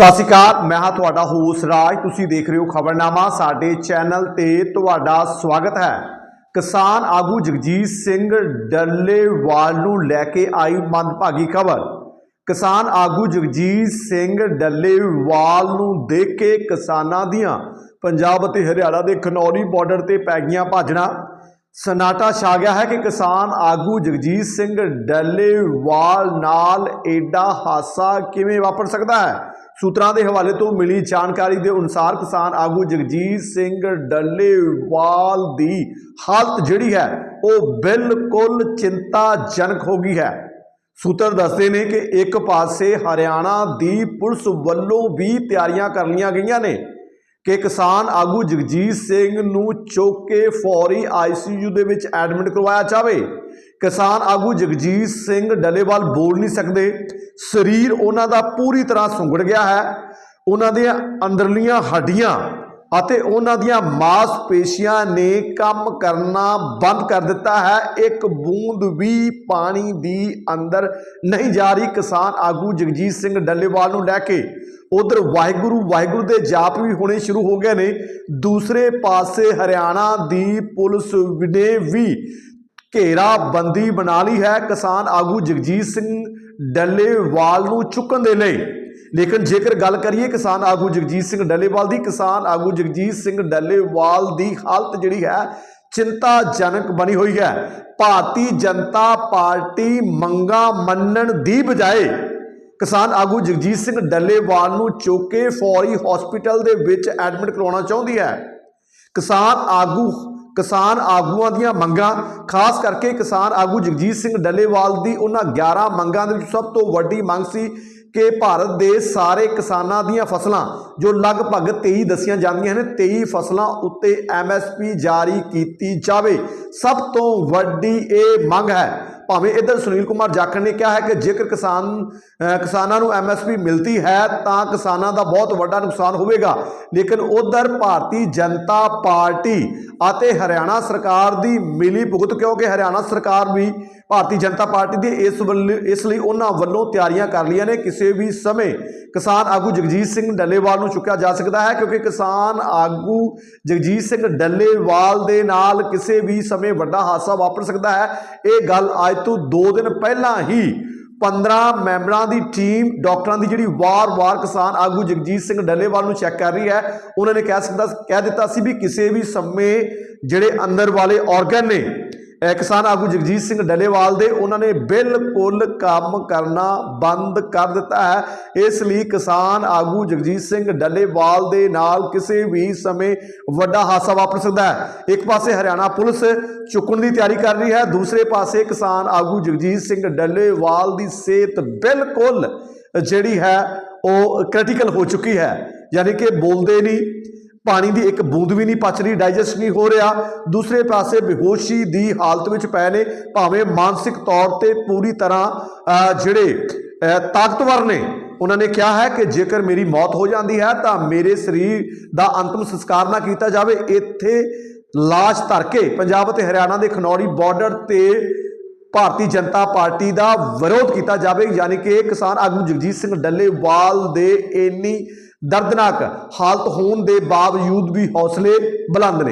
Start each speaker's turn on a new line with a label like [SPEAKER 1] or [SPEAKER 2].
[SPEAKER 1] ਸਤਿ ਸ਼੍ਰੀ ਅਕਾਲ, ਮੈਂ ਹਾਂ ਤੁਹਾਡਾ ਹੋਸ ਰਾਜ। ਤੁਸੀਂ ਦੇਖ ਰਹੇ ਹੋ ਖਬਰਨਾਮਾ, ਸਾਡੇ ਚੈਨਲ ਤੇ ਤੁਹਾਡਾ ਸਵਾਗਤ ਹੈ। ਕਿਸਾਨ ਆਗੂ ਜਗਜੀਤ ਸਿੰਘ ਡੱਲੇਵਾਲ ਨੂੰ ਲੈ ਕੇ ਆਈ ਮੰਦਭਾਗੀ ਖਬਰ। ਕਿਸਾਨ ਆਗੂ ਜਗਜੀਤ ਸਿੰਘ ਡੱਲੇਵਾਲ ਨੂੰ ਦੇਖ ਕੇ ਕਿਸਾਨਾਂ ਦੀਆਂ ਪੰਜਾਬ ਅਤੇ ਹਰਿਆਣਾ ਦੇ ਖਨੌਰੀ ਬਾਰਡਰ ਤੇ ਪੈ ਗਈਆਂ ਭਾਜਣਾ ਸਨਾਟਾ ਛਾ ਗਿਆ ਹੈ ਕਿ ਕਿਸਾਨ ਆਗੂ ਜਗਜੀਤ ਸਿੰਘ ਡੱਲੇਵਾਲ ਨਾਲ ਏਡਾ ਹਾਸਾ ਕਿਵੇਂ ਵਾਪਰ ਸਕਦਾ ਹੈ? ਸੂਤਰਾਂ ਦੇ ਹਵਾਲੇ ਤੋਂ ਮਿਲੀ ਜਾਣਕਾਰੀ ਦੇ ਅਨੁਸਾਰ ਕਿਸਾਨ ਆਗੂ ਜਗਜੀਤ ਸਿੰਘ ਡੱਲੇਵਾਲ ਦੀ ਹਾਲਤ ਜਿਹੜੀ ਹੈ, ਉਹ ਬਿਲਕੁਲ ਚਿੰਤਾਜਨਕ ਹੋ ਗਈ ਹੈ। ਸੂਤਰ ਦੱਸਦੇ ਨੇ ਕਿ ਇੱਕ ਪਾਸੇ ਹਰਿਆਣਾ ਦੀ ਪੁਲਿਸ ਵੱਲੋਂ ਵੀ ਤਿਆਰੀਆਂ ਕਰ ਲਈਆਂ ਗਈਆਂ ਨੇ। ਕਿ ਕਿਸਾਨ ਆਗੂ ਜਗਜੀਤ ਸਿੰਘ ਨੂੰ ਚੁੱਕ ਕੇ ਫੌਰੀ ਆਈਸੀਯੂ ਦੇ ਵਿੱਚ ਐਡਮਿਟ ਕਰਵਾਇਆ ਜਾਵੇ। ਕਿਸਾਨ ਆਗੂ ਜਗਜੀਤ ਸਿੰਘ ਡੱਲੇਵਾਲ ਬੋਲ ਨਹੀਂ ਸਕਦੇ। ਸਰੀਰ ਉਹਨਾਂ ਦਾ ਪੂਰੀ ਤਰ੍ਹਾਂ ਸੁੰਗੜ ਗਿਆ ਹੈ। ਉਹਨਾਂ ਦੀਆਂ ਅੰਦਰਲੀਆਂ ਹੱਡੀਆਂ ਅਤੇ ਉਹਨਾਂ ਦੀਆਂ ਮਾਸਪੇਸ਼ੀਆਂ ਨੇ ਕੰਮ ਕਰਨਾ ਬੰਦ ਕਰ ਦਿੱਤਾ ਹੈ। ਇੱਕ ਬੂੰਦ ਵੀ ਪਾਣੀ ਦੀ ਅੰਦਰ ਨਹੀਂ ਜਾ ਰਹੀ। ਕਿਸਾਨ ਆਗੂ ਜਗਜੀਤ ਸਿੰਘ ਡੱਲੇਵਾਲ ਨੂੰ ਲੈ ਕੇ ਉਧਰ ਵਾਹਿਗੁਰੂ ਵਾਹਿਗੁਰੂ ਦੇ ਜਾਪ ਵੀ ਹੋਣੇ ਸ਼ੁਰੂ ਹੋ ਗਏ ਨੇ। ਦੂਸਰੇ ਪਾਸੇ ਹਰਿਆਣਾ ਦੀ ਪੁਲਿਸ ਨੇ ਵੀ ਘੇਰਾ ਬੰਦੀ ਬਣਾ ਲਈ ਹੈ। ਕਿਸਾਨ ਆਗੂ ਜਗਜੀਤ ਸਿੰਘ ਡੱਲੇਵਾਲ ਨੂੰ ਚੁੱਕਣ ਦੇ ਲਈ ਲੇਕਿਨ ਜੇਕਰ ਗੱਲ ਕਰੀਏ ਕਿਸਾਨ ਆਗੂ ਜਗਜੀਤ ਸਿੰਘ ਡੱਲੇਵਾਲ ਦੀ, ਕਿਸਾਨ ਆਗੂ ਜਗਜੀਤ ਸਿੰਘ ਡੱਲੇਵਾਲ ਦੀ ਹਾਲਤ ਜਿਹੜੀ ਹੈ ਚਿੰਤਾਜਨਕ ਬਣੀ ਹੋਈ ਹੈ। ਭਾਰਤੀ ਜਨਤਾ ਪਾਰਟੀ ਮੰਗਾ ਮੰਨਣ ਦੀ ਬਜਾਏ ਕਿਸਾਨ ਆਗੂ ਜਗਜੀਤ ਸਿੰਘ ਡੱਲੇਵਾਲ ਨੂੰ ਚੁੱਕ ਕੇ ਫੌਰੀ ਹਸਪੀਟਲ ਦੇ ਵਿੱਚ ਐਡਮਿਟ ਕਰਵਾਉਣਾ ਚਾਹੁੰਦੀ ਹੈ। ਕਿਸਾਨ ਆਗੂ, ਕਿਸਾਨ ਆਗੂਆਂ ਦੀਆਂ ਮੰਗਾਂ, ਖਾਸ ਕਰਕੇ ਕਿਸਾਨ ਆਗੂ ਜਗਜੀਤ ਸਿੰਘ ਡੱਲੇਵਾਲ ਦੀ ਉਹਨਾਂ 11 ਮੰਗਾਂ ਦੇ ਵਿੱਚ ਸਭ ਤੋਂ ਵੱਡੀ ਮੰਗ ਸੀ ਕਿ ਭਾਰਤ ਦੇ ਸਾਰੇ ਕਿਸਾਨਾਂ ਦੀਆਂ ਫਸਲਾਂ, ਜੋ ਲਗਭਗ 23 ਦਸੀਆਂ ਜਾਂਦੀਆਂ ਨੇ 23 ਫਸਲਾਂ ਉੱਤੇ ਐਮਐਸਪੀ ਜਾਰੀ ਕੀਤੀ ਜਾਵੇ। ਸਭ ਤੋਂ ਵੱਡੀ ਇਹ ਮੰਗ ਹੈ। ਭਾਵੇਂ ਇਧਰ ਸੁਨੀਲ ਕੁਮਾਰ ਜਾਖੜ ਨੇ ਕਿਹਾ ਹੈ ਕਿ ਜੇਕਰ ਕਿਸਾਨ ਕਿਸਾਨਾਂ ਨੂੰ ਐਮਐਸਪੀ ਮਿਲਦੀ ਹੈ, ਤਾਂ ਕਿਸਾਨਾਂ ਦਾ ਬਹੁਤ ਵੱਡਾ ਨੁਕਸਾਨ ਹੋਵੇਗਾ। ਲੇਕਿਨ ਉਧਰ ਭਾਰਤੀ ਜਨਤਾ ਪਾਰਟੀ ਅਤੇ ਹਰਿਆਣਾ ਸਰਕਾਰ ਦੀ ਮਿਲੀ ਭੁਗਤ ਕਿਉਂਕਿ ਹਰਿਆਣਾ ਸਰਕਾਰ ਵੀ ਭਾਰਤੀ ਜਨਤਾ ਪਾਰਟੀ ਦੇ ਇਸ ਵੱਲ ਇਸ ਲਈ ਉਹਨਾਂ ਵੱਲੋਂ ਤਿਆਰੀਆਂ ਕਰ ਲਈਆਂ ਨੇ। ਕਿਸੇ ਵੀ ਸਮੇਂ ਕਿਸਾਨ ਆਗੂ ਜਗਜੀਤ ਸਿੰਘ ਡੱਲੇਵਾਲ ਨੂੰ ਚੁੱਕਿਆ ਜਾ ਸਕਦਾ ਹੈ ਕਿਉਂਕਿ ਕਿਸਾਨ ਆਗੂ ਜਗਜੀਤ ਸਿੰਘ ਡੱਲੇਵਾਲ ਦੇ ਨਾਲ ਕਿਸੇ ਵੀ ਸਮੇਂ ਵੱਡਾ ਹਾਦਸਾ ਵਾਪਰ ਸਕਦਾ ਹੈ। ਇਹ ਗੱਲ ਅੱਜ ਤੋਂ 2 ਦਿਨ ਪਹਿਲਾਂ ਹੀ 15 ਮੈਂਬਰਾਂ ਦੀ ਟੀਮ, ਡਾਕਟਰਾਂ ਦੀ ਜਿਹੜੀ ਵਾਰ-ਵਾਰ ਕਿਸਾਨ ਆਗੂ ਜਗਜੀਤ ਸਿੰਘ ਡੱਲੇਵਾਲ ਨੂੰ ਚੈੱਕ ਕਰ ਰਹੀ ਹੈ। ਉਹਨਾਂ ਨੇ ਕਹਿ ਸਕਦਾ ਕਹਿ ਦਿੱਤਾ ਸੀ ਵੀ ਕਿਸੇ ਵੀ ਸਮੇਂ ਜਿਹੜੇ ਅੰਦਰ ਵਾਲੇ ਆਰਗਨ ਨੇ ਕਿਸਾਨ ਆਗੂ ਜਗਜੀਤ ਸਿੰਘ ਡੱਲੇਵਾਲ ਦੇ ਉਹਨਾਂ ਨੇ ਬਿਲਕੁਲ ਕੰਮ ਕਰਨਾ ਬੰਦ ਕਰ ਦਿੱਤਾ ਹੈ। ਇਸ ਲਈ ਕਿਸਾਨ ਆਗੂ ਜਗਜੀਤ ਸਿੰਘ ਡੱਲੇਵਾਲ ਦੇ ਨਾਲ ਕਿਸੇ ਵੀ ਸਮੇਂ ਵੱਡਾ ਹਾਦਸਾ ਵਾਪਰ ਸਕਦਾ ਹੈ। ਇੱਕ ਪਾਸੇ ਹਰਿਆਣਾ ਪੁਲਿਸ ਚੁੱਕਣ ਦੀ ਤਿਆਰੀ ਕਰ ਰਹੀ ਹੈ, ਦੂਸਰੇ ਪਾਸੇ ਕਿਸਾਨ ਆਗੂ ਜਗਜੀਤ ਸਿੰਘ ਡੱਲੇਵਾਲ ਦੀ ਸਿਹਤ ਬਿਲਕੁਲ ਜਿਹੜੀ ਹੈ ਉਹ ਕ੍ਰਿਟੀਕਲ ਹੋ ਚੁੱਕੀ ਹੈ। ਯਾਨੀ ਕਿ ਬੋਲਦੇ ਨਹੀਂ। ਪਾਣੀ ਦੀ ਇੱਕ ਬੂੰਦ ਵੀ ਨਹੀਂ ਪਚ ਰਹੀ, ਡਾਈਜੈਸਟ ਨਹੀਂ ਹੋ ਰਿਹਾ। ਦੂਸਰੇ ਪਾਸੇ ਬੇਹੋਸ਼ੀ ਦੀ ਹਾਲਤ ਵਿੱਚ ਪਏ ਨੇ, ਭਾਵੇਂ ਮਾਨਸਿਕ ਤੌਰ ਤੇ ਪੂਰੀ ਤਰ੍ਹਾਂ ਜਿਹੜੇ ਤਾਕਤਵਰ ਨੇ, ਉਹਨਾਂ ਨੇ ਕਿਹਾ ਹੈ ਕਿ ਜੇਕਰ ਮੇਰੀ ਮੌਤ ਹੋ ਜਾਂਦੀ ਹੈ, ਤਾਂ ਮੇਰੇ ਸਰੀਰ ਦਾ ਅੰਤਮ ਸੰਸਕਾਰ ਨਾ ਕੀਤਾ ਜਾਵੇ। ਇੱਥੇ ਲਾਸ਼ ਧਰ ਕੇ ਪੰਜਾਬ ਅਤੇ ਹਰਿਆਣਾ ਦੇ ਖਨੌਰੀ ਬਾਰਡਰ ਤੇ ਭਾਰਤੀ ਜਨਤਾ ਪਾਰਟੀ ਦਾ ਵਿਰੋਧ ਕੀਤਾ ਜਾਵੇ। ਯਾਨੀ ਕਿ ਕਿਸਾਨ ਆਗੂ ਜਗਜੀਤ ਸਿੰਘ ਡੱਲੇਵਾਲ ਦੇ ਇੰਨੀ ਦਰਦਨਾਕ ਹਾਲਤ ਹੋਣ ਦੇ ਬਾਵਜੂਦ ਵੀ ਹੌਸਲੇ ਬੁਲੰਦ ਨੇ।